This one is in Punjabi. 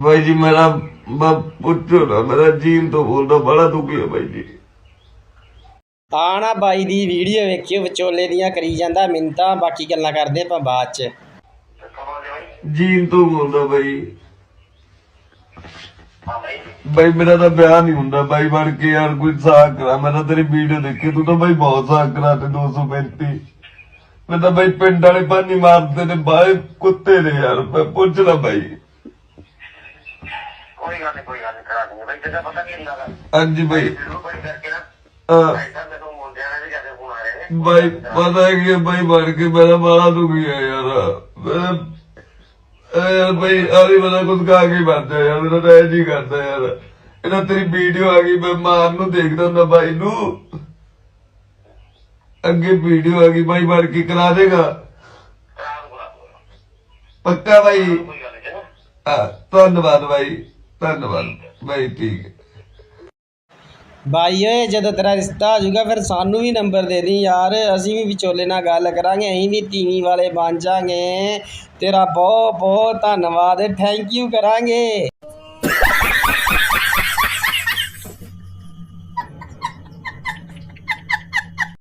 ਬਾਈ ਜੀ ਮੇਰਾ ਮੈਂ ਪੁੱਛੋ ਨਾ ਮੇਰਾ ਜੀਨ ਤੋਂ ਬੋਲਦਾ ਬੜਾ ਦੁਖੀ ਹੈ ਬਾਈ ਜੀ। ਆ ਨਾ ਬਾਈ ਦੀ ਵੀਡੀਓ ਵੇਖਿਓ ਵਿਚੋਲੇ ਦੀਆਂ ਕਰੀ ਜਾਂਦਾ ਮਿੰਤਾ ਬਾਕੀ ਗੱਲਾਂ ਕਰਦੇ ਆਪਾਂ ਬਾਅਦ ਚ। ਜੀਨ ਤੋਂ ਬੋਲਦਾ ਬਾਈ। ਬਾਈ ਮੇਰਾ ਤਾਂ ਵਿਆਹ ਨਹੀਂ ਹੁੰਦਾ ਬਾਈ ਬਣ ਕੇ ਯਾਰ ਕੋਈ ਸਾਖ ਕਰਾ ਮੈਂ ਤਾਂ ਤੇਰੀ ਵੀਡੀਓ ਦੇਖੀ ਤੂੰ ਤਾਂ ਬਾਈ ਬਹੁਤ ਸਾਖ ਕਰਾ ਤੇ 235 ਮੈਂ ਤਾਂ ਬਾਈ ਪਿੰਡ ਵਾਲੇ ਪਾਣੀ ਮਾਰਦੇ ਨੇ ਬਾਏ ਕੁੱਤੇ ਨੇ ਯਾਰ ਮੈਂ ਪੁੱਛ ਲਾ ਬਾਈ। ਕੋਈ ਗੱਲ ਨਹੀਂ ਕੋਈ ਗੱਲ ਨਹੀਂ ਕਰਾ ਦੂੰਗਾ। ਬਈ ਤੇਰਾ ਪਤਾ ਕੀ ਹੁੰਦਾ ਗਾ ਹਾਂਜੀ ਬਾਈ। ਜ਼ਰੂਰ ਬੜੀ ਕਰਕੇ ਨਾ ਅਹ, ਐਸਾ ਮੈਨੂੰ ਮੁੰਡਿਆਂ ਨੇ ਵੀ ਜ਼ਿਆਦਾ ਫੋਨ ਆ ਰਹੇ ਨੇ। ਬਾਈ ਪਤਾ ਹੈ ਕਿ ਬਾਈ ਬਣ ਕੇ ਮੇਰਾ ਬੜਾ ਦੁਖੀ ਹੈ ਯਾਰ। ਮੈਂ ਇਹ ਯਾਰ ਬਾਈ ਆਰੀ ਬਣਾ ਕੁਝ ਖਾ ਕੇ ਬੰਦ ਯਾਰ ਮੇਰਾ ਤਾਂ ਇਹ ਜੀ ਕਰਦਾ ਯਾਰ। ਇਹਨਾਂ ਤੇਰੀ ਵੀਡੀਓ ਆ ਗਈ ਮੈਂ ਮਾਰ ਨੂੰ ਦੇਖਦਾ ਹੁੰਦਾ ਬਾਈ ਨੂੰ। ਅੱਗੇ ਵੀਡੀਓ ਆ ਗਈ ਬਾਈ ਬਣ ਕੇ ਕਰਾ ਦੇਗਾ। ਕਰਾ ਦੂੰਗਾ। ਪੱਕਾ ਬਾਈ? ਕੋਈ ਗੱਲ ਨਹੀਂ ਚੰਗਾ। ਆ, ਧੰਨਵਾਦ ਬਾਈ। ਧੰਨਵਾਦ। ਬਾਈ ਠੀਕ ਹੈ। ਬਾਈ ਓਏ, ਜਦੋਂ ਤੇਰਾ ਰਿਸ਼ਤਾ ਹੋ ਜਾਊਗਾ, ਫਿਰ ਸਾਨੂੰ ਵੀ ਨੰਬਰ ਦੇ ਦੀ ਯਾਰ। ਅਸੀਂ ਵੀ ਵਿਚੋਲੇ ਨਾਲ ਗੱਲ ਕਰਾਂਗੇ, ਅਸੀਂ ਵੀ ਤੀਵੀਂ ਵਾਲੇ ਬਣ ਜਾਾਂਗੇ। ਤੇਰਾ ਬਹੁਤ ਬਹੁਤ ਧੰਨਵਾਦ। ਥੈਂਕ ਯੂ ਕਰਾਂਗੇ।